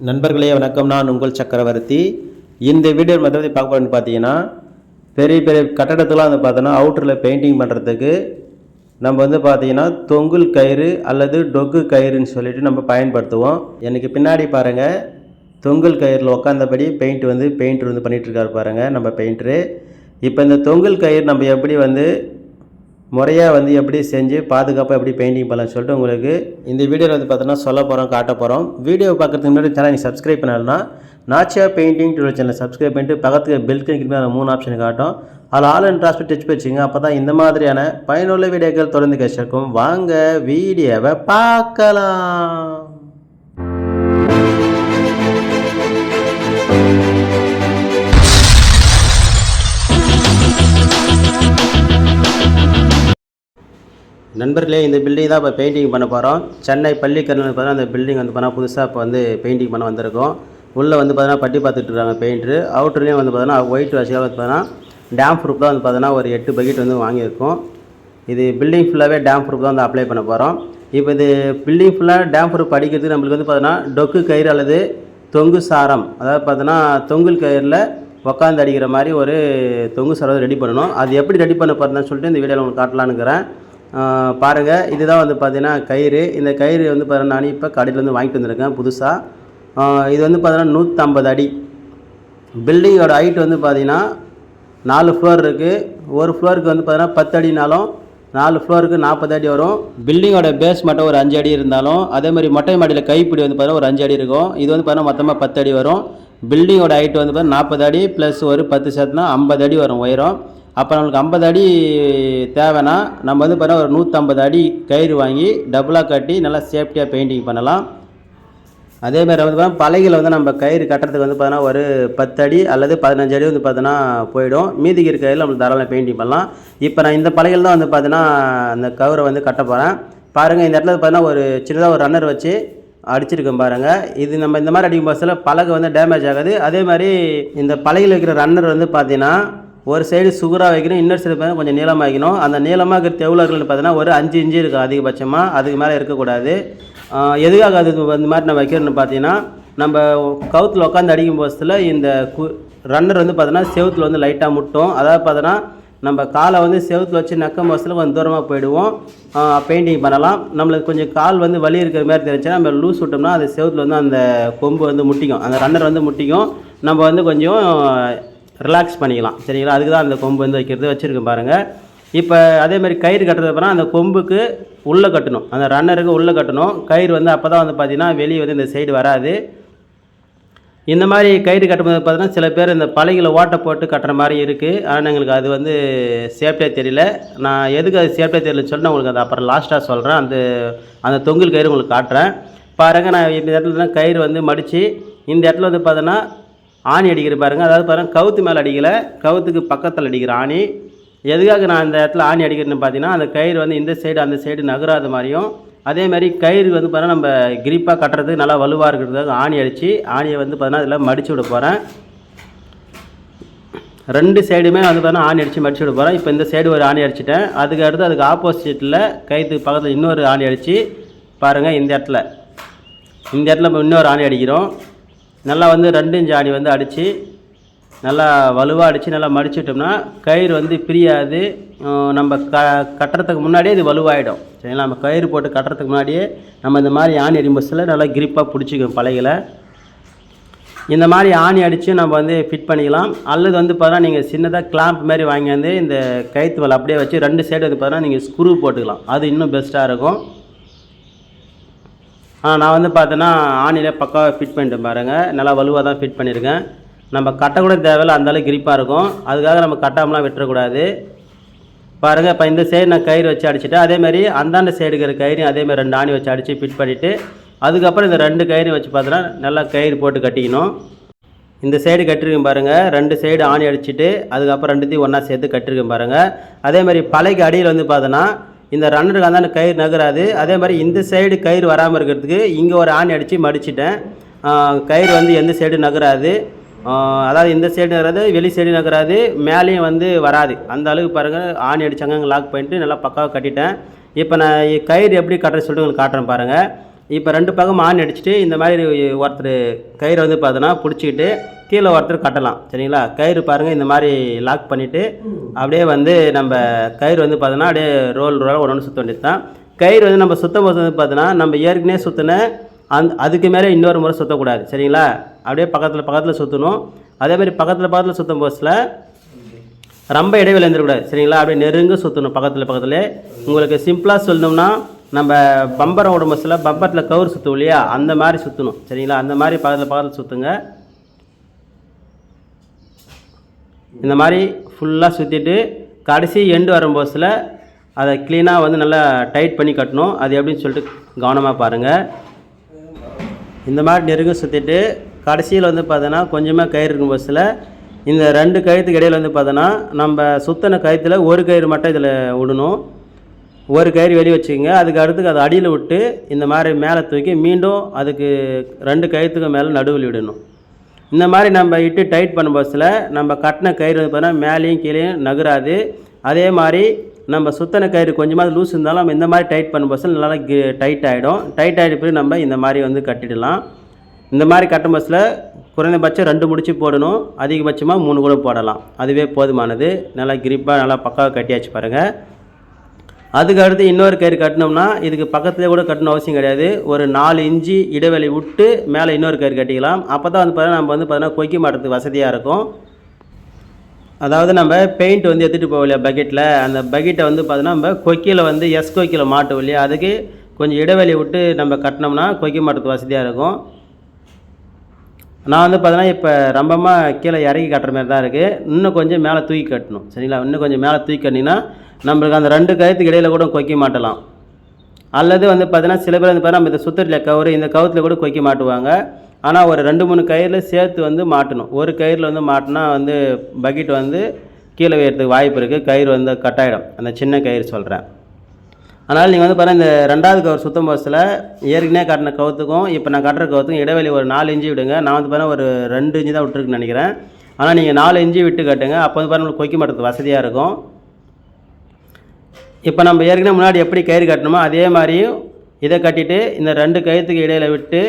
நண்பர்களே வணக்கம். நான் உங்கள் சக்கரவர்த்தி. இந்த வீடியோ மற்றபடி பார்க்க போறேன்னு பார்த்தீங்கன்னா பெரிய பெரிய கட்டடத்துலாம் வந்து பார்த்தோன்னா அவுட்டரில் பெயிண்டிங் பண்ணுறதுக்கு நம்ம வந்து பார்த்தீங்கன்னா தொங்குல் கயிறு அல்லது டொக்கு கயிறுன்னு சொல்லிட்டு நம்ம பயன்படுத்துவோம். எனக்கு பின்னாடி பாருங்கள் தொங்குல் கயிறில் உட்காந்தபடி பெயிண்ட் வந்து பெயிண்ட்ரு வந்து பண்ணிகிட்ருக்காரு பாருங்கள் நம்ம பெயிண்ட்ரு இப்போ இந்த தொங்குல் கயிறு நம்ம எப்படி வந்து முறையாக வந்து எப்படி செஞ்சு பாதுகாப்பாக எப்படி பெயிண்டிங் பண்ணலாம்னு சொல்லிட்டு உங்களுக்கு இந்த வீடியோவில் வந்து பார்த்தோன்னா சொல்ல போகிறோம் காட்ட போகிறோம் வீடியோ பார்க்குறதுக்கு முன்னாடி சேனல் நீங்கள் சப்ஸ்கிரைப் பண்ணலன்னா Nachiya painting two channel subscribe பண்ணிட்டு பக்கத்துக்கு பெல் கிளிக் அந்த மூணு ஆப்ஷன் காட்டும். அதில் ஆல் அண்ட் ட்ரான்ஸ்பர் டச் வச்சுங்க அப்போ தான் இந்த மாதிரியான பயனுள்ள வீடியோக்கள் தொடர்ந்து கிடைச்சிருக்கும். வாங்க வீடியோவை பார்க்கலாம். நண்பர்களே இந்த பில்டிங் தான் இப்போ பெயிண்டிங் பண்ண போகிறோம் சென்னை பள்ளிக்கரணை பார்த்தா அந்த பில்டிங் வந்து பார்த்தா புதுசாக இப்போ வந்து பெயிண்டிங் பண்ண வந்திருக்கோம். உள்ளே வந்து பார்த்தீங்கன்னா பட்டி பார்த்துட்டு இருக்காங்க பெயிண்ட்ரு அவுட்டர்லேயும் வந்து பார்த்தீங்கன்னா ஒயிட் வாஷியாக வந்து பார்த்தீங்கன்னா டேம் ப்ரூஃப் தான் வந்து பார்த்தீங்கன்னா ஒரு எட்டு பக்கெட் வந்து வாங்கியிருக்கோம். இது பில்டிங் ஃபுல்லாகவே டேம் ப்ரூஃப் தான் வந்து அப்ளை பண்ண போகிறோம் இப்போ இது பில்டிங் ஃபுல்லாக டேம் ப்ரூஃப் அடிக்கிறதுக்கு நம்மளுக்கு வந்து பார்த்தீங்கன்னா டொக்கு கயிறு அல்லது தொங்கு சாரம் அதாவது பார்த்தீங்கன்னா தொங்குல் கயிறில் உக்காந்து அடிக்கிற மாதிரி ஒரு தொங்கு சாரம் ரெடி பண்ணணும். அது எப்படி ரெடி பண்ண போகிறதுன்னு சொல்லிட்டு இந்த வீடியோவில் உங்களுக்கு காட்டலான்னுக்கிறேன் பாருங்கள் இதுதான் வந்து பார்த்தீங்கன்னா கயிறு. இந்த கயிறு வந்து பார்த்தீங்கன்னா நான் இப்போ கடையிலேருந்து வாங்கிட்டு வந்திருக்கேன் புதுசாக இது வந்து பார்த்தீங்கன்னா நூற்றம்பது அடி. பில்டிங்கோட ஹைட் வந்து பார்த்தீங்கன்னா நாலு ஃப்ளோர் இருக்குது ஒரு ஃப்ளோருக்கு வந்து பார்த்தீங்கன்னா பத்து அடினாலும் நாலு ஃப்ளோருக்கு நாற்பது அடி வரும். பில்டிங்கோட பேஸ் மட்டும் ஒரு அஞ்சு அடி இருந்தாலும் அதே மாதிரி மொட்டை மாடியில் கைப்பிடி வந்து பார்த்தீங்கன்னா ஒரு அஞ்சு அடி இருக்கும். இது வந்து பார்த்தீங்கன்னா மொத்தமாக பத்து அடி வரும். பில்டிங்கோட ஹைட் வந்து பார்த்தீங்கன்னா நாற்பது அடி ப்ளஸ் ஒரு பத்து சேர்த்துனா ஐம்பது அடி வரும் உயரம். அப்போ நம்மளுக்கு ஐம்பது அடி தேவைன்னா நம்ம வந்து பார்த்தீங்கன்னா ஒரு நூற்றம்பது அடி கயிறு வாங்கி டபுளாக கட்டி நல்லா சேஃப்டியாக பெயிண்டிங் பண்ணலாம். அதே மாதிரி வந்து பார்த்தா பலகையில் வந்து நம்ம கயிறு கட்டுறதுக்கு வந்து பார்த்தோன்னா ஒரு பத்து அடி அல்லது பதினஞ்சு அடி வந்து பார்த்தோன்னா போயிடும். மீதிக்கு இருக்க கயிறில் நம்ம தாராளம் பெயிண்டிங் பண்ணலாம். இப்போ நான் இந்த பலகையில் தான் வந்து பார்த்தீங்கன்னா அந்த கவரை வந்து கட்ட போகிறேன் பாருங்கள் இந்த இடத்துல பார்த்தீங்கன்னா ஒரு சின்னதாக ஒரு ரன்னர் வச்சு அடிச்சிருக்கேன் பாருங்கள் இது நம்ம இந்த மாதிரி அடிக்கும் பஸ்ஸில் பலகை வந்து டேமேஜ் ஆகுது. அதே மாதிரி இந்த பலகையில் வைக்கிற ரன்னர் வந்து பார்த்தீங்கன்னா ஒரு சைடு சுகராக வைக்கணும் இன்னொரு சைடு பார்த்தீங்கன்னா கொஞ்சம் நீளமாக வைக்கணும் அந்த நீளமாக இருக்கிற எவ்வளோ இருக்குன்னு பார்த்தீங்கன்னா ஒரு அஞ்சு இன்ச்சு இருக்கும் அதிகபட்சமாக அதுக்கு மேலே இருக்கக்கூடாது. எதுக்காக அது இந்த மாதிரி நான் வைக்கிறேன்னு பார்த்தீங்கன்னா நம்ம கவுத்தில் உட்காந்து அடிக்கும் பட்சத்தில் இந்த கு ரன்னர் வந்து பார்த்தோன்னா செவுத்தில் வந்து லைட்டாக முட்டும். அதாவது பார்த்தோன்னா நம்ம காலை வந்து செவுத்தில் வச்சு நக்கம் பஸ்ஸில் கொஞ்சம் தூரமாக போயிடுவோம். பெயிண்டிங் பண்ணலாம். நம்மளுக்கு கொஞ்சம் கால் வந்து வலி இருக்கிற மாதிரி தெரிஞ்சுன்னா நம்ம லூஸ் விட்டோம்னா அது செவுத்தில் வந்து அந்த கொம்பு வந்து முட்டிக்கும். அந்த ரன்னர் வந்து முட்டிக்கும். நம்ம வந்து கொஞ்சம் ரிலாக்ஸ் பண்ணிக்கலாம். சரிங்களா? அதுக்கு தான் அந்த கொம்பு வந்து வைக்கிறது வச்சுருக்கேன் பாருங்கள் இப்போ அதே மாதிரி கயிறு கட்டுறது அப்புறம் அந்த கொம்புக்கு உள்ளே கட்டணும். அந்த ரன்னருக்கு உள்ளே கட்டணும். கயிறு வந்து அப்போ தான் வந்து பார்த்திங்கன்னா வெளியே வந்து இந்த சைடு வராது. இந்த மாதிரி கயிறு கட்டும்போது பார்த்தீங்கன்னா சில பேர் இந்த பழகில் ஓட்டை போட்டு கட்டுற மாதிரி இருக்குது ஆனால் எங்களுக்கு அது வந்து சேஃப்டியாக தெரியல. நான் எதுக்கு அது சேஃப்டியாக தெரியலன்னு சொன்னால் நான் உங்களுக்கு அது அப்புறம் லாஸ்ட்டாக சொல்கிறேன் அந்த அந்த தொங்கில் கயிறு உங்களுக்கு காட்டுறேன். பாருங்கள் நான் இந்த இடத்துல தான் கயிறு வந்து மடித்து இந்த இடத்துல வந்து பார்த்தோன்னா ஆணி அடிக்கிற பாருங்கள் அதாவது பாருங்கள் கவுத்து மேலே அடிக்கலை. கவுத்துக்கு பக்கத்தில் அடிக்கிற ஆணி. எதுக்காக நான் இந்த இடத்துல ஆணி அடிக்கிறேன்னு பார்த்தீங்கன்னா அந்த கயிறு வந்து இந்த சைடு அந்த சைடு நகராத மாதிரியும். அதே மாதிரி கயிறு வந்து பார்த்தீங்கன்னா நம்ம கிரிப்பாக கட்டுறதுக்கு நல்லா வலுவாக இருக்கிறதுக்காக ஆணி அடித்து ஆணியை வந்து பார்த்தீங்கன்னா அதில் மடித்து விட போகிறேன் ரெண்டு சைடுமே வந்து பார்த்தீங்கன்னா ஆணி அடித்து மடிச்சு விட போகிறேன் இப்போ இந்த சைடு ஒரு ஆணி அடிச்சிட்டேன். அதுக்கு அடுத்து அதுக்கு ஆப்போசிட்டில் கயிற்றுக்கு பக்கத்தில் இன்னொரு ஆணி அடித்து பாருங்கள் இந்த இடத்துல. இந்த இடத்துல இன்னொரு ஆணி அடிக்கிறோம். நல்லா வந்து ரெண்டு இன்ச்சு ஆணி வந்து அடித்து நல்லா வலுவாக அடித்து நல்லா மடிச்சிட்டோம்னா கயிறு வந்து பிரியாது. நம்ம க கட்டுறதுக்கு முன்னாடியே இது வலுவாயிடும். சரிங்களா? நம்ம கயிறு போட்டு கட்டுறதுக்கு முன்னாடியே நம்ம இந்த மாதிரி ஆணி அடிம்பஸில் நல்லா கிரிப்பாக பிடிச்சிக்கும் பழைகளை இந்த மாதிரி ஆணி அடித்து நம்ம வந்து ஃபிட் பண்ணிக்கலாம். அல்லது வந்து பார்த்தோன்னா நீங்கள் சின்னதாக கிளாம்ப் மாதிரி வாங்கி வந்து இந்த கயிற்று வலை அப்படியே வச்சு ரெண்டு சைடு வந்து பார்த்தா நீங்கள் ஸ்க்ரூ போட்டுக்கலாம். அது இன்னும் பெஸ்ட்டாக இருக்கும். நான் வந்து பார்த்தோன்னா ஆணியில் பக்காவாக ஃபிட் பண்ணிட்டேன் பாருங்கள் நல்லா வலுவாக தான் ஃபிட் பண்ணியிருக்கேன். நம்ம கட்டக்கூட தேவையில்ல அந்தளவுக்கு கிரிப்பாக இருக்கும். அதுக்காக நம்ம கட்டாமலாம் விட்டுறக்கூடாது. பாருங்கள் இப்போ இந்த சைடு நான் கயிறு வச்சு அடிச்சுட்டேன். அதேமாதிரி அந்தாண்ட சைடு இருக்கிற கயிறையும் அதேமாதிரி ரெண்டு ஆணி வச்சு அடித்து ஃபிட் பண்ணிவிட்டு அதுக்கப்புறம் இந்த ரெண்டு கயிறையும் வச்சு பார்த்தோன்னா நல்லா கயிறு போட்டு கட்டிக்கணும். இந்த சைடு கட்டிருக்கேன் பாருங்கள் ரெண்டு சைடு ஆணி அடிச்சுட்டு அதுக்கப்புறம் ரெண்டுத்தையும் ஒன்றா சேர்த்து கட்டிருக்கேன் பாருங்கள் அதே மாதிரி பழைக்கு அடியில் வந்து பார்த்தோன்னா இந்த ரன்னருக்கு அந்தாண்ட கயிறு நகராது. அதே மாதிரி இந்த சைடு கயிறு வராமல் இருக்கிறதுக்கு இங்கே ஒரு ஆணி அடித்து மடிச்சிட்டேன். கயிறு வந்து எந்த சைடு நகராது. அதாவது இந்த சைடு நகராது வெளி சைடு நகராது மேலேயும் வந்து வராது. அந்த அளவுக்கு பாருங்கள் ஆணி அடித்தாங்க லாக் பண்ணிட்டு நல்லா பக்காவாக கட்டிட்டேன். இப்போ நான் கயிறு எப்படி கட்டுறது சொல்லிட்டு உங்களுக்கு காட்டுறேன் பாருங்கள் இப்போ ரெண்டு பக்கம் ஆணி அடிச்சுட்டு இந்த மாதிரி ஒருத்தர் கயிறு வந்து பார்த்தோன்னா பிடிச்சிக்கிட்டு கீழே ஒருத்தர் கட்டலாம். சரிங்களா? கயிறு பாருங்கள் இந்த மாதிரி லாக் பண்ணிவிட்டு அப்படியே வந்து நம்ம கயிறு வந்து பார்த்தோன்னா அப்படியே ரோல் ரோலாக ஒன்று ஒன்று சுற்ற வேண்டியது தான் கயிறு வந்து நம்ம சுத்தம் போது வந்து பார்த்தோன்னா நம்ம ஏற்கனவே சுற்றின அந் அதுக்கு மேலே இன்னொரு முறை சுற்றக்கூடாது சரிங்களா? அப்படியே பக்கத்தில் பக்கத்தில் சுற்றணும் அதே மாதிரி பக்கத்தில் பக்கத்தில் சுற்றும் போஸில் ரொம்ப இடைவெளி இருந்துடக்கூடாது. சரிங்களா? அப்படியே நெருங்க சுற்றணும் பக்கத்தில் பக்கத்தில். உங்களுக்கு சிம்பிளாக சொல்லணும்னா நம்ம பம்பரம் ஓடும் பஸ்ஸில் பம்பரத்தில் கவர் சுற்றுவோம் இல்லையா? அந்த மாதிரி சுற்றணும் சரிங்களா? அந்த மாதிரி பக்கத்தில் பக்கத்தில் சுற்றுங்க இந்த மாதிரி ஃபுல்லாக சுற்றிட்டு கடைசி எண்டு வரும் பஸ்ஸில் அதை க்ளீனாக வந்து நல்லா டைட் பண்ணி கட்டணும். அது எப்படின்னு சொல்லிட்டு கவனமாக பாருங்கள் இந்த மாதிரி நெருங்க சுற்றிட்டு கடைசியில் வந்து பார்த்தோன்னா கொஞ்சமாக கயிறு இருக்கும் பஸ்ஸில் இந்த ரெண்டு கயிறுத்துக்கு இடையில வந்து பார்த்தோன்னா நம்ம சுத்தின கயிற்றுல ஒரு கயிறு மட்டும் இதில் விடணும். ஒரு கயிறு வெளியே வச்சுக்கோங்க. அதுக்கு அடுத்துக்கு அதை அடியில் விட்டு இந்த மாதிரி மேலே தூக்கி மீண்டும் அதுக்கு ரெண்டு கயிற்றுக்கு மேலே நடுவில் விடணும். இந்த மாதிரி நம்ம இட்டு டைட் பண்ண பஸ்ஸில் நம்ம கட்டின கயிறு பார்த்தீங்கன்னா மேலேயும் கீழேயும் நகராது. அதே மாதிரி நம்ம சுத்தின கயிறு கொஞ்சமாக லூஸ் இருந்தாலும் நம்ம இந்த மாதிரி டைட் பண்ண பஸ்ஸில் நல்லா டைட் ஆகிடும் டைட் ஆகிட்ட பிறகு நம்ம இந்த மாதிரி வந்து கட்டிடலாம். இந்த மாதிரி கட்டும் பஸ்ஸில் குறைந்தபட்சம் ரெண்டு முடிச்சு போடணும். அதிகபட்சமாக மூணு கூட போடலாம். அதுவே போதுமானது. நல்லா கிரிப்பாக நல்லா பக்காவாக கட்டியாச்சு பாருங்கள் அதுக்கு அடுத்து இன்னொரு கயிறு கட்டினோம்னா இதுக்கு பக்கத்துலேயே கூட கட்டணும் அவசியம் கிடையாது. ஒரு நாலு இன்ச்சு இடைவெளி விட்டு மேலே இன்னொரு கயிறு கட்டிக்கலாம். அப்போ தான் வந்து பார்த்தீங்கன்னா நம்ம வந்து பார்த்தீங்கன்னா கொக்கி மாட்டுறதுக்கு வசதியாக இருக்கும். அதாவது நம்ம பெயிண்ட் வந்து எடுத்துகிட்டு போவோம் இல்லையா பக்கெட்டில் அந்த பக்கெட்டை வந்து பார்த்தீங்கன்னா நம்ம கொக்கியில் வந்து எஸ் கொக்கியில் மாட்டுவோம் இல்லையா அதுக்கு கொஞ்சம் இடைவெளி விட்டு நம்ம கட்டினோம்னா கொக்கி மாட்டுறதுக்கு வசதியாக இருக்கும். நான் வந்து பார்த்தீங்கன்னா இப்போ ரொம்பமாக கீழே இறக்கி கட்டுற மாதிரி தான் இருக்குது இன்னும் கொஞ்சம் மேலே தூக்கி கட்டணும். சரிங்களா? இன்னும் கொஞ்சம் மேலே தூக்கி கட்டினீங்கன்னா நம்மளுக்கு அந்த ரெண்டு கயத்துக்கு இடையில் கூட கொக்கி மாட்டலாம். அல்லது வந்து பார்த்தீங்கன்னா சில பேர் வந்து பார்த்தீங்கன்னா நம்ம இந்த சுத்தரில் கவுரு இந்த கவுத்தில் கூட கொக்கி மாட்டுவாங்க. ஆனால் ஒரு ரெண்டு மூணு கயிறில் சேர்த்து வந்து மாட்டணும். ஒரு கயிறில் வந்து மாட்டினா வந்து பக்கெட் வந்து கீழே வைக்கிறதுக்கு வாய்ப்பு இருக்குது கயிறு வந்து கட்டாயிடும் அந்த சின்ன கயிறு சொல்கிறேன் அதனால் நீங்கள் வந்து பாருங்கள் இந்த ரெண்டாவது கவர் சுத்தம் பஸ்ஸில் ஏற்கனவே கட்டின கவுத்துக்கும் இப்போ நான் கட்டுற கவுத்துக்கும் இடைவெளி ஒரு நாலு இஞ்சி விடுங்க. நான் வந்து பாருங்கள் ஒரு ரெண்டு இஞ்சி தான் விட்டுருக்குன்னு நினைக்கிறேன். ஆனால் நீங்கள் நாலு இஞ்சி விட்டு கட்டுங்க. அப்போ வந்து பாருங்கள் கொக்கி மாட்டுறதுக்கு வசதியாக இருக்கும். இப்போ நம்ம ஏற்கனவே முன்னாடி எப்படி கயிறு கட்டணுமோ அதே மாதிரியும் இதை கட்டிட்டு இந்த ரெண்டு கயிற்றுக்கு இடையில் விட்டு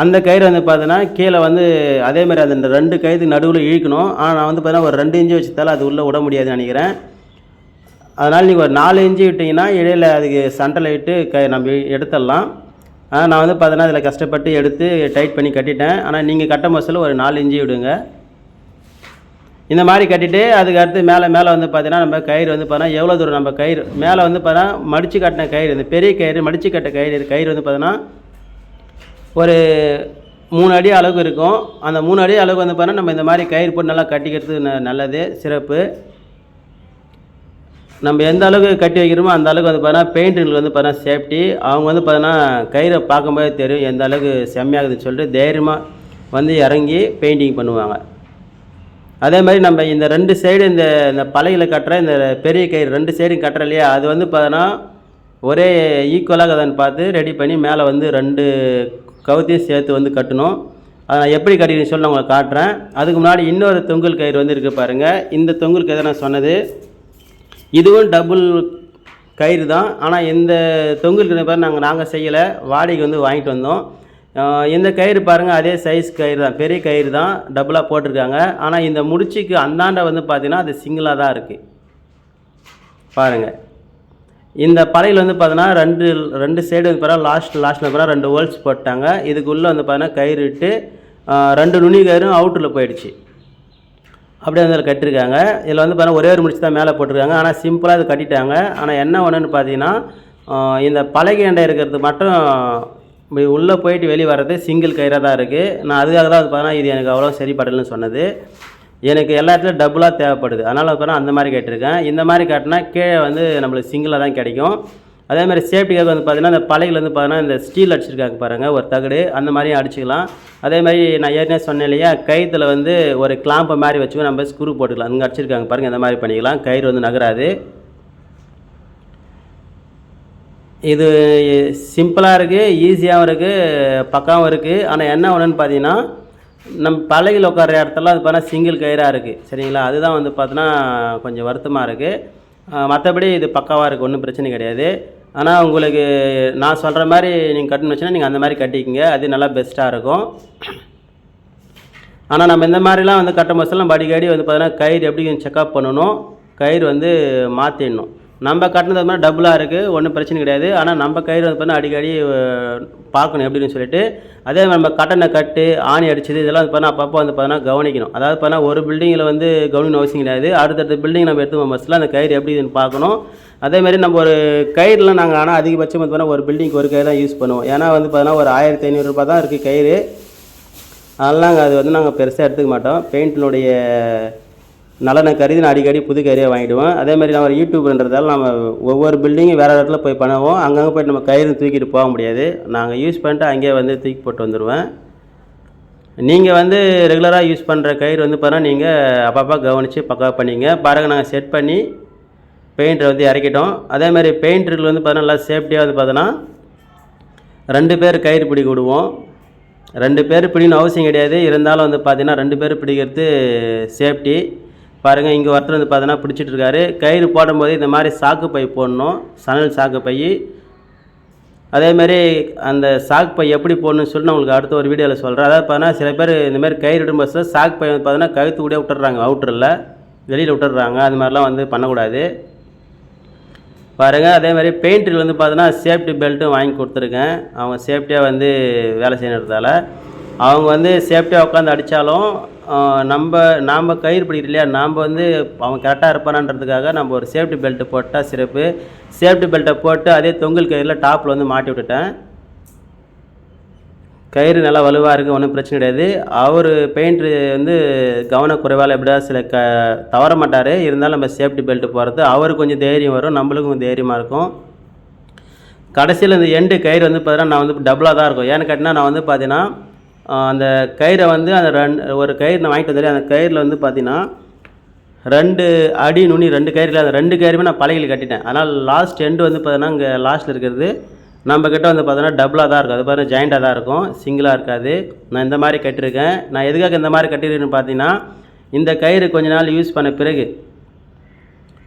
அந்த கயிறு வந்து பார்த்தீங்கன்னா கீழே வந்து அதே மாதிரி அந்த ரெண்டு கயிறுக்கு நடுவில் இழுக்கணும். ஆனால் நான் வந்து பார்த்தீங்கன்னா ஒரு ரெண்டு இன்ச்சு வச்சுதால அது உள்ளே விட முடியாதுன்னு நினைக்கிறேன். அதனால் நீங்கள் ஒரு நாலு இன்ச்சு விட்டிங்கன்னா இடையில் அதுக்கு சண்டலை விட்டு க நம்ம எடுத்துடலாம். ஆனால் நான் வந்து பார்த்தீங்கன்னா அதில் கஷ்டப்பட்டு எடுத்து டைட் பண்ணி கட்டிட்டேன். ஆனால் நீங்கள் கட்டும் பஸ்ஸில் ஒரு நாலு இன்ச்சு விடுங்க. இந்த மாதிரி கட்டிட்டு அதுக்கு அடுத்து மேலே மேலே வந்து பார்த்தீங்கன்னா நம்ம கயிறு வந்து பார்த்தீங்கன்னா எவ்வளோ தூரம் நம்ம கயிறு மேலே வந்து பார்த்தீங்கன்னா மடித்து கட்டின கயிறு இந்த பெரிய கயிறு மடித்து கட்ட கயிறு கயிறு வந்து பார்த்தீங்கன்னா ஒரு மூணு அடி அளவுக்கு இருக்கும். அந்த மூணு அடி அளவுக்கு வந்து பார்த்தீங்கன்னா நம்ம இந்த மாதிரி கயிறு போட்டு நல்லா கட்டிக்கிறது ந- நல்லது சிறப்பு. நம்ம எந்த அளவுக்கு கட்டி வைக்கிறோமோ அந்த அளவுக்கு வந்து பார்த்தீங்கன்னா பெயிண்டர்களுக்கு வந்து பார்த்தீங்கன்னா சேஃப்டி. அவங்க வந்து பார்த்தீங்கன்னா கயிறை பார்க்கும்போது தெரியும் எந்த அளவுக்கு செம்மையாகுதுன்னு சொல்லிட்டு தைரியமாக வந்து இறங்கி பெயிண்டிங் பண்ணுவாங்க. அதே மாதிரி நம்ம இந்த ரெண்டு சைடு இந்த இந்த பலையில் கட்டுற இந்த பெரிய கயிறு ரெண்டு சைடும் கட்டுற இல்லையா? அது வந்து பார்த்தோன்னா ஒரே ஈக்குவலாக கதான்னு பார்த்து ரெடி பண்ணி மேலே வந்து ரெண்டு கவுத்தையும் சேர்த்து வந்து கட்டணும். அதை நான் எப்படி கட்டிக்கணும் சொல்லி நான் உங்களுக்கு காட்டுறேன். அதுக்கு முன்னாடி இன்னொரு தொங்கல் கயிறு வந்து இருக்குது பாருங்கள் இந்த தொங்கல் கயிறு நான் சொன்னது. இதுவும் டபுள் கயிறு தான். ஆனால் இந்த தொங்கல் கயிறு பாரு நாங்கள் நாங்கள் செய்யலை. வாடகைக்கு வந்து வாங்கிட்டு வந்தோம். இந்த கயிறு பாருங்கள் அதே சைஸ் கயிறு தான். பெரிய கயிறு தான். டபுளாக போட்டிருக்காங்க. ஆனால் இந்த முடிச்சுக்கு அந்தாண்டை வந்து பார்த்தீங்கன்னா அது சிங்கிளாக தான் இருக்குது பாருங்கள் இந்த பழையில் வந்து பார்த்தீங்கன்னா ரெண்டு ரெண்டு சைடு வந்து பார்த்தா லாஸ்ட் லாஸ்ட்டில் பார்த்தா ரெண்டு ஹோல்ஸ் போட்டாங்க. இதுக்குள்ளே வந்து பார்த்தீங்கன்னா கயிறு இட்டு ரெண்டு நுனி கயிறும் அவுட்டரில் போயிடுச்சு. அப்படியே வந்து அதில் கட்டிருக்காங்க. இதில் வந்து பார்த்தீங்கன்னா ஒரே ஒரு முடிச்சு தான் மேலே போட்டிருக்காங்க. ஆனால் சிம்பிளாக இது கட்டிட்டாங்க. ஆனால் என்ன ஒன்றுன்னு பார்த்தீங்கன்னா இந்த பலகை அண்டை இருக்கிறது மட்டும் இப்படி உள்ளே போயிட்டு வெளியே வர்றது சிங்கிள் கயிறாக தான் இருக்குது நான் அதுக்காக தான் அது பார்த்தீங்கன்னா இது எனக்கு அவ்வளோ சரிப்படலைன்னு சொன்னது. எனக்கு எல்லா இடத்துலையும் டபுளாக தேவைப்படுது. அதனால் பார்த்தா அந்த மாதிரி கேட்டிருக்கேன். இந்த மாதிரி காட்டினா கீழே வந்து நம்மளுக்கு சிங்கிளாக தான் கிடைக்கும். அதே மாதிரி சேஃப்டிக்காக வந்து பார்த்தீங்கன்னா இந்த பலகையில் வந்து பார்த்தீங்கன்னா இந்த ஸ்டீல் அடிச்சிருக்காங்க பாருங்கள் ஒரு தகடு. அந்த மாதிரியும் அடிச்சுக்கலாம். அதே மாதிரி நான் ஏற்கனவே சொன்னேன் இல்லையா கயிற்றுல வந்து ஒரு கிளாம்பை மாதிரி வச்சு நம்ம ஸ்க்ரூ போட்டுக்கலாம். அங்கே அடிச்சிருக்காங்க பாருங்கள் இந்த மாதிரி பண்ணிக்கலாம். கயிறு வந்து நகராது. இது சிம்பிளாக இருக்குது ஈஸியாகவும் இருக்குது பக்காவும் இருக்குது ஆனால் என்ன ஒன்றுன்னு பார்த்தீங்கன்னா நம்ம பழகில் உட்கார இடத்துல அது பார்த்தா சிங்கிள் கயிறாக இருக்குது சரிங்களா? அதுதான் வந்து பார்த்தோன்னா கொஞ்சம் வருத்தமாக இருக்குது மற்றபடி இது பக்காவாக இருக்குது ஒன்றும் பிரச்சனை கிடையாது. ஆனால் உங்களுக்கு நான் சொல்கிற மாதிரி நீங்கள் கட்டணும் வச்சுன்னா நீங்கள் அந்த மாதிரி கட்டிக்கிங்க. அது நல்லா பெஸ்ட்டாக இருக்கும். ஆனால் நம்ம இந்த மாதிரிலாம் வந்து கட்டும் போதுலாம் படிக்கடி வந்து பார்த்தீங்கன்னா கயிறு எப்படி செக்அப் பண்ணணும் கயிறு வந்து மாற்றிடணும் நம்ம கட்டினது மாதிரி டபுளாக இருக்குது ஒன்றும் பிரச்சனை கிடையாது. ஆனால் நம்ம கயிறு வந்து பார்த்தீங்கன்னா அடிக்கடி பார்க்கணும். எப்படின்னு சொல்லிட்டு அதே மாதிரி நம்ம கட்டணை கட்டு ஆணி அடிச்சது இதெல்லாம் வந்து பார்த்தா அப்பப்போ வந்து பார்த்தீங்கன்னா கவனிக்கணும். அதாவது பார்த்தா ஒரு பில்டிங்கில் வந்து கவனிக்கணும் அவசியம் கிடையாது. அடுத்தடுத்த பில்டிங் நம்ம எடுத்து பஸ்ஸில் அந்த கயிறு எப்படி இதுன்னு பார்க்கணும். அதேமாதிரி நம்ம ஒரு கயிறுலாம் நாங்கள் ஆனால் அதிகபட்சம் வந்து பார்த்தீங்கன்னா ஒரு பில்டிங்க்கு ஒரு கயிறு தான் யூஸ் பண்ணுவோம். ஏன்னா வந்து பார்த்தீங்கன்னா ஒரு ஆயிரத்தி ஐநூறுரூபா தான் இருக்குது கயிறு. அதெல்லாம் அது வந்து நாங்கள் பெருசாக எடுத்துக்க மாட்டோம். பெயிண்டினுடைய நலனை கருதி நான் அடிக்கடி புது கயிறையாக வாங்கிடுவேன். அதே மாதிரி நம்ம ஒரு யூடியூப்ன்றதால நம்ம ஒவ்வொரு பில்டிங்கும் வேறு இடத்துல போய் பண்ணுவோம். அங்கங்கே போய்ட்டு நம்ம கயிறு தூக்கிட்டு போக முடியாது. நாங்கள் யூஸ் பண்ணிட்டு அங்கேயே வந்து தூக்கி போட்டு வந்துடுவேன் நீங்கள் வந்து ரெகுலராக யூஸ் பண்ணுற கயிறு வந்து பார்த்தா நீங்கள் அப்பப்போ கவனித்து பக்கா பண்ணிங்க. பாருங்கள் நாங்கள் செட் பண்ணி பெயிண்டரை வந்து இறக்கிட்டோம். அதே மாதிரி பெயிண்டர்கள் வந்து பார்த்தா நல்லா சேஃப்டியாக வந்து பார்த்தோன்னா ரெண்டு பேர் கயிறு பிடிக்க விடுவோம் ரெண்டு பேர் பிடிக்கணும் அவசியம் கிடையாது. இருந்தாலும் வந்து பார்த்திங்கன்னா ரெண்டு பேர் பிடிக்கிறது சேஃப்டி பாருங்கள் இங்கே ஒருத்தர் வந்து பார்த்தோன்னா பிடிச்சிட்டு இருக்காரு கயிறு போடும்போது இந்த மாதிரி சாக்கு பை போடணும். சணல் சாக்கு பை. அதேமாரி அந்த சாக்கு பை எப்படி போடணும்னு சொல்லி நான் உங்களுக்கு அடுத்த ஒரு வீடியோவில் சொல்கிறேன் அதாவது பார்த்தீங்கன்னா சில பேர் இந்தமாதிரி கயிறு இடும் பஸ்ஸில் சாக்கு பை வந்து பார்த்தீங்கன்னா கழுத்து கூட விட்டுறாங்க அவுட்டரில் வெளியில் விட்டுறாங்க அது மாதிரிலாம் வந்து பண்ணக்கூடாது. பாருங்கள் அதே மாதிரி வந்து பார்த்தோன்னா சேஃப்டி பெல்ட்டும் வாங்கி கொடுத்துருக்கேன். அவங்க சேஃப்டியாக வந்து வேலை செய்யறதால அவங்க வந்து சேஃப்டியாக உட்காந்து அடித்தாலும் நம்ம நாம் கயிறு பிடிக்கிற இல்லையா? நாம் வந்து அவன் கரெக்டாக இருப்பானான்றதுக்காக நம்ம ஒரு சேஃப்டி பெல்ட்டு போட்டால் சிறப்பு. சேஃப்டி பெல்ட்டை போட்டு அதே தொங்கல் கயிறில் டாப்பில் வந்து மாட்டி விட்டுட்டேன். கயிறு நல்லா வலுவாக இருக்குது ஒன்றும் பிரச்சனை கிடையாது. அவர் பெயிண்ட்ரு வந்து கவனக்குறைவால் எப்படியா சில க தவற மாட்டார். இருந்தாலும் நம்ம சேஃப்டி பெல்ட்டு போகிறது அவருக்கு கொஞ்சம் தைரியம் வரும் நம்மளுக்கும் கொஞ்சம் தைரியமாக இருக்கும். கடைசியில் இந்த எண்டு கயிறு வந்து பார்த்தீங்கன்னா நான் வந்து டபுளாக தான் இருக்கும். ஏன்னு கேட்டினா நான் வந்து பார்த்தீங்கன்னா அந்த கயிறை வந்து அந்த ரெண்டு ஒரு கயிறு நான் வாங்கிட்டு வந்தாலே அந்த கயிறில் வந்து பார்த்தீங்கன்னா ரெண்டு அடி நுனி ரெண்டு கயிறுல அந்த ரெண்டு கயிறுமே நான் பழகில் கட்டிட்டேன். அதனால் லாஸ்ட் எண்டு வந்து பார்த்தீங்கன்னா இங்கே லாஸ்ட்டில் இருக்கிறது நம்ம கிட்ட வந்து பார்த்தோன்னா டபுளாக தான் இருக்கும். அது பாருங்க ஜாயிண்டாக தான் இருக்கும். சிங்கிளாக இருக்காது. நான் இந்த மாதிரி கட்டியிருக்கேன் நான் எதுக்காக இந்த மாதிரி கட்டியிருக்கேன்னு பார்த்தீங்கன்னா இந்த கயிறு கொஞ்ச நாள் யூஸ் பண்ண பிறகு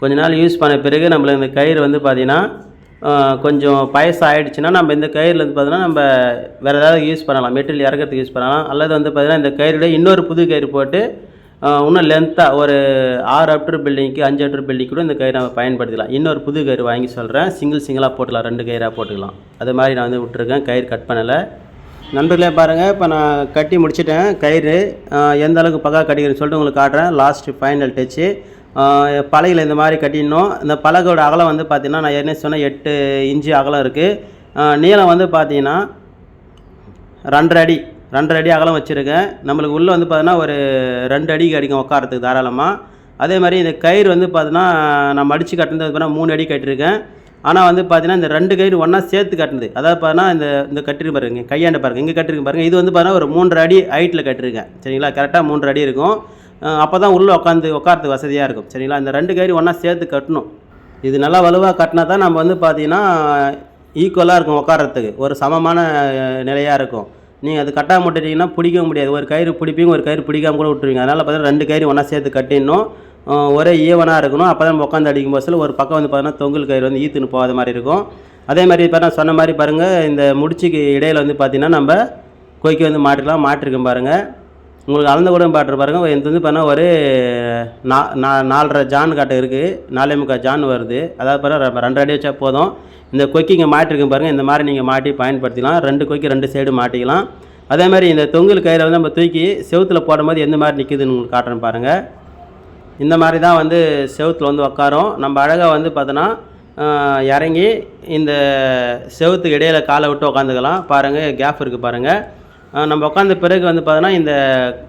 கொஞ்ச நாள் யூஸ் பண்ண பிறகு நம்மளுக்கு இந்த கயிறு வந்து பார்த்திங்கன்னா கொஞ்சம் பயசு ஆகிடுச்சின்னா நம்ம இந்த கயிறில் வந்து பார்த்தீங்கன்னா நம்ம வேறு ஏதாவது யூஸ் பண்ணலாம். மெட்டீரியல் இறக்கிறதுக்கு யூஸ் பண்ணலாம். அல்லது வந்து பார்த்திங்கன்னா இந்த கயிறுடைய இன்னொரு புது கயிறு போட்டு இன்னும் லென்த்தாக ஒரு ஆறு அப்டர் பில்டிங்க்கு அஞ்சு அப்டர் பில்டிங் கூட இந்த கயிறு நம்ம பயன்படுத்திக்கலாம். இன்னொரு புது கயிறு வாங்கி சொல்கிறேன் சிங்கிள் சிங்கிளாக போட்டுக்கலாம். ரெண்டு கயிறாக போட்டுக்கலாம். அது மாதிரி நான் வந்து விட்டுருக்கேன். கயிறு கட் பண்ணலை. நண்பர்களே பாருங்கள் இப்போ நான் கட்டி முடிச்சிட்டேன். கயிறு எந்த அளவுக்கு பக்கா கட்டிக்கிறேன்னு சொல்லிட்டு உங்களுக்கு காட்டுறேன். லாஸ்ட்டு ஃபைனல் டச்சு பலகையில் இந்த மாதிரி கட்டிடணும். இந்த பலகையோட அகலம் வந்து பார்த்திங்கன்னா நான் ஏற்கனவே சொன்ன எட்டு இன்ச்சு அகலம் இருக்குது நீளம் வந்து பார்த்தீங்கன்னா ரெண்டரை அடி ரெண்டரை அடி அகலம் வச்சுருக்கேன். நம்மளுக்கு உள்ளே வந்து பார்த்தீங்கன்னா ஒரு ரெண்டு அடி கிடைக்கும் உட்காரத்துக்கு தாராளமாக அதே மாதிரி இந்த கயிறு வந்து பார்த்தீங்கன்னா நான் மடித்து கட்டினது பார்த்தீங்கன்னா மூணு அடி கட்டியிருக்கேன் ஆனால் வந்து பார்த்தீங்கன்னா இந்த ரெண்டு கயிறு ஒன்றா சேர்த்து கட்டினது. அதாவது பார்த்தீங்கன்னா இந்த இந்த கட்டிருக்கு பாருங்க கையாண்ட பாருங்க இங்கே கட்டிருக்கு பாருங்கள் இது வந்து பார்த்தீங்கன்னா ஒரு மூன்றரை அடி ஹைட்டில் கட்டிருக்கேன். சரிங்களா? கரெக்டாக மூன்று அடி இருக்கும். அப்போ தான் உள்ளே உட்காந்து உட்காரத்துக்கு வசதியாக இருக்கும். சரிங்களா? இந்த ரெண்டு கயிறு ஒன்றா சேர்த்து கட்டணும். இது நல்லா வலுவாக கட்டினா தான் நம்ம வந்து பார்த்தீங்கன்னா ஈக்குவலாக இருக்கும் உட்காரத்துக்கு ஒரு சமமான நிலையாக இருக்கும். நீங்கள் அது கட்டாக விட்டுட்டீங்கன்னா பிடிக்க முடியாது. ஒரு கயிறு பிடிப்பீங்க ஒரு கயிறு பிடிக்காம கூட விட்டுருவீங்க. அதனால் பார்த்தீங்கன்னா ரெண்டு கயிறு ஒன்றா சேர்த்து கட்டிடணும். ஒரே ஈவனாக இருக்கணும். அப்போ தான் நம்ம உட்காந்து அடிக்கும் பஸ்ஸில் ஒரு பக்கம் வந்து பார்த்தீங்கன்னா தொங்கல் கயிறு வந்து ஈத்துன்னு போகாத மாதிரி இருக்கும். அதே மாதிரி இப்போ நான் சொன்ன மாதிரி பாருங்கள் இந்த முடிச்சுக்கு இடையில் வந்து பார்த்திங்கன்னா நம்ம கொய்க்கு வந்து மாட்டிக்கலாம் மாட்டிருக்கோம் பாருங்கள் உங்களுக்கு அளந்த கூட பாட்டு பாருங்கள் இது வந்து பார்த்தா ஒரு நா நா- நாலரை ஜான் காட்ட இருக்குது நாலே முக்கால் ஜான் வருது. அதாவது பாருங்கள் ரெண்டு அடி வச்சா போதும். இந்த கொக்கி இங்கே மாட்டிருக்கு பாருங்கள் இந்த மாதிரி நீங்கள் மாட்டி பயன்படுத்திக்கலாம். ரெண்டு கொக்கி ரெண்டு சைடு மாட்டிக்கலாம். அதே மாதிரி இந்த தொங்கல் கயிறை வந்து நம்ம தூக்கி செவுத்தில் போடும்போது எந்த மாதிரி நிற்கிதுன்னு உங்களுக்கு காட்டுறேன் பாருங்கள் இந்த மாதிரி தான் வந்து செவுத்தில் வந்து உக்காரும். நம்ம அழகாக வந்து பார்த்தோன்னா இறங்கி இந்த செவுத்துக்கு இடையில காலை விட்டு உக்காந்துக்கலாம். பாருங்கள் கேப் இருக்குது பாருங்கள் நம்ம உட்காந்த பிறகு வந்து பார்த்தோன்னா இந்த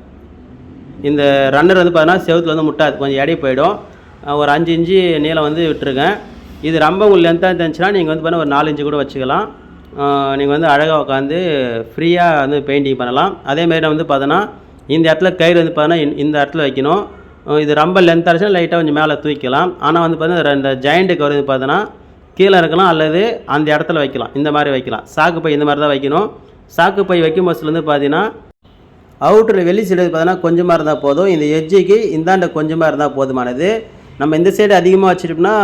இந்த ரன்னர் வந்து பார்த்தோன்னா செவத்தில் வந்து முட்டாது. கொஞ்சம் எடை போயிடும். ஒரு அஞ்சு இன்ச்சு நீளம் வந்து விட்டுருக்கேன். இது ரொம்ப உங்களுக்கு லென்த்தாக இருந்துச்சுன்னா நீங்கள் வந்து பார்த்தா ஒரு நாலு இன்ச்சு கூட வச்சுக்கலாம். நீங்கள் வந்து அழகாக உட்காந்து ஃப்ரீயாக வந்து பெயிண்டிங் பண்ணலாம். அதேமாரி நான் வந்து பார்த்தோன்னா இந்த இடத்துல கயிறு வந்து பார்த்தோன்னா இந்த- இந்த இடத்துல வைக்கணும். இது ரொம்ப லென்த்தாக இருந்துச்சுன்னா லைட்டாக கொஞ்சம் மேலே தூக்கிக்கலாம். ஆனால் வந்து பார்த்தீங்கன்னா இந்த ஜாயிண்ட்டுக்கு வருது பார்த்தோன்னா கீழே இருக்கலாம் அல்லது அந்த இடத்துல வைக்கலாம். இந்த மாதிரி வைக்கலாம். சாக்கு பை இந்த மாதிரி தான் வைக்கணும். சாக்கு பை வைக்கும் பஸ்லேருந்து பார்த்தீங்கன்னா அவுட்டர் வெளி சைடு பார்த்தீங்கன்னா கொஞ்சமாக இருந்தால் போதும். இந்த எஜ்ஜிக்கு இந்தாண்ட கொஞ்சமாக இருந்தால் போதுமானது. நம்ம இந்த சைடு அதிகமாக வச்சுட்டோம்னா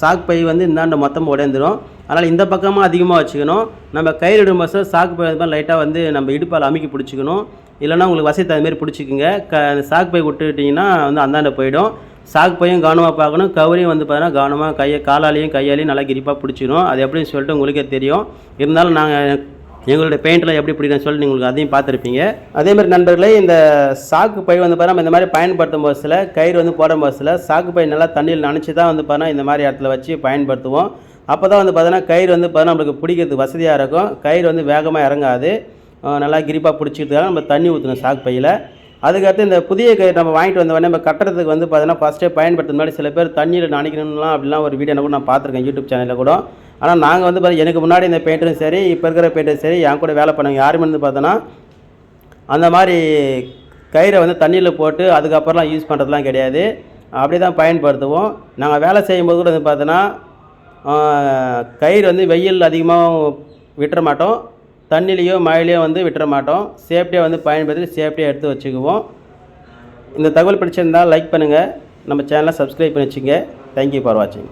சாக்கு பை வந்து இந்தாண்ட மொத்தமாக உடைந்துடும் அதனால் இந்த பக்கமாக அதிகமாக வச்சுக்கணும். நம்ம கயிறு இடும்போது சாக்கு பை லைட்டாக வந்து நம்ம இடுப்பால் அமுக்கி பிடிச்சிக்கணும். இல்லைனா உங்களுக்கு வசதி அதுமாரி பிடிச்சிக்குங்க. க அந்த சாக்கு பை விட்டுட்டிங்கன்னா வந்து அந்தாண்ட போயிடும். சாக்கு பையும் கவனமாக பார்க்கணும். கவரையும் வந்து பார்த்தீங்கன்னா கவனமாக கையை காலாலையும் கையாலையும் நல்லா கிரிப்பாக பிடிச்சிக்கணும். அது எப்படின்னு சொல்லிட்டு உங்களுக்கே தெரியும். இருந்தாலும் நாங்கள் எங்களுடைய பெயிண்டில் எப்படி பிடிக்கணும்னு சொல்லி உங்களுக்கு அதையும் பார்த்துருப்பீங்க. அதே மாதிரி நண்பர்களே இந்த சாக்கு பை வந்து பார்த்தா நம்ம இந்த மாதிரி பயன்படுத்தும் போதுல கயிறு வந்து போடும் போதுல சாக்கு பை நல்லா தண்ணியில் நனைச்சி தான் வந்து பார்த்தா இந்த மாதிரி இடத்துல வச்சு பயன்படுத்துவோம். அப்போ தான் வந்து பார்த்தோன்னா கயிறு வந்து பார்த்தா நம்மளுக்கு பிடிக்கிறதுக்கு வசதியாக இருக்கும். கயிறு வந்து வேகமாக இறங்காது. நல்லா கிரிப்பாக பிடிச்சிக்கிறதுக்காக நம்ம தண்ணி ஊற்றணும் சாக்கு பையில். அதுக்கடுத்து இந்த புதிய கயிறு நம்ம வாங்கிட்டு வந்த உடனே நம்ம கட்டுறதுக்கு வந்து பார்த்தீங்கன்னா ஃபஸ்ட்டே பயன்படுத்த முன்னாடி சில பேர் தண்ணியில் நினைக்கணும்லாம் அப்படிலாம் ஒரு வீடியோ கூட நான் பார்த்துருக்கேன் யூடியூப் சேனலில் கூட. ஆனால் நாங்கள் வந்து பார்த்தா எனக்கு முன்னாடி இந்த பெயிண்டரும் சரி இப்போ இருக்கிற பெயிண்டரும் சரி என் கூட வேலை பண்ணவங்க யாருமே வந்து பார்த்தோன்னா அந்த மாதிரி கயிறை வந்து தண்ணியில் போட்டு அதுக்கப்புறம்லாம் யூஸ் பண்ணுறதுலாம் கிடையாது. அப்படி தான் பயன்படுத்துவோம். நாங்கள் வேலை செய்யும்போது கூட வந்து பார்த்தோன்னா கயிறு வந்து வெயில் அதிகமாக விட்டுற மாட்டோம். தண்ணிலேயோ மழையிலையோ வந்து விட்டுற மாட்டோம். சேஃப்டியாக வந்து பயன்படுத்தி சேஃப்டியாக எடுத்து வச்சுக்குவோம். இந்த தகவல் பிடிச்சிருந்தால் லைக் பண்ணுங்கள் நம்ம சேனலை சப்ஸ்கிரைப் பண்ணி வச்சுங்க. தேங்க்யூ ஃபார் வாட்சிங்